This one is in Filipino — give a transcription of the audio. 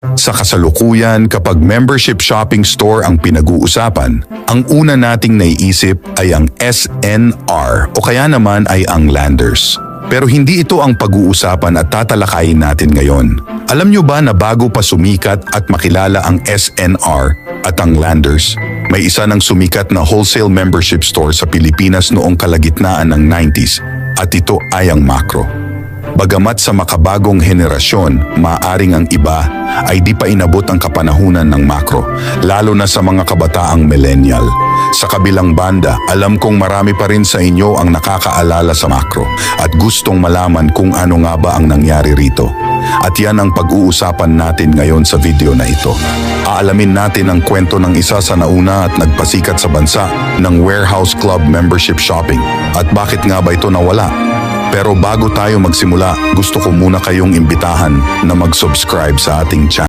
Sa kasalukuyan, kapag membership shopping store ang pinag-uusapan, ang una nating naiisip ay ang SNR o kaya naman ay ang Landers. Pero hindi ito ang pag-uusapan at tatalakayin natin ngayon. Alam nyo ba na bago pa sumikat at makilala ang SNR at ang Landers, may isa ng sumikat na wholesale membership store sa Pilipinas noong kalagitnaan ng 90s at ito ay ang Macro. Bagamat sa makabagong henerasyon, maaring ang iba ay di pa inabot ang kapanahunan ng makro, lalo na sa mga kabataang millennial. Sa kabilang banda, alam kong marami pa rin sa inyo ang nakakaalala sa makro at gustong malaman kung ano nga ba ang nangyari rito. At yan ang pag-uusapan natin ngayon sa video na ito. Aalamin natin ang kwento ng isa sa nauna at nagpasikat sa bansa ng Warehouse Club Membership Shopping at bakit nga ba ito nawala pero bago tayo magsimula, gusto ko muna kayong imbitahan na mag-subscribe sa ating channel.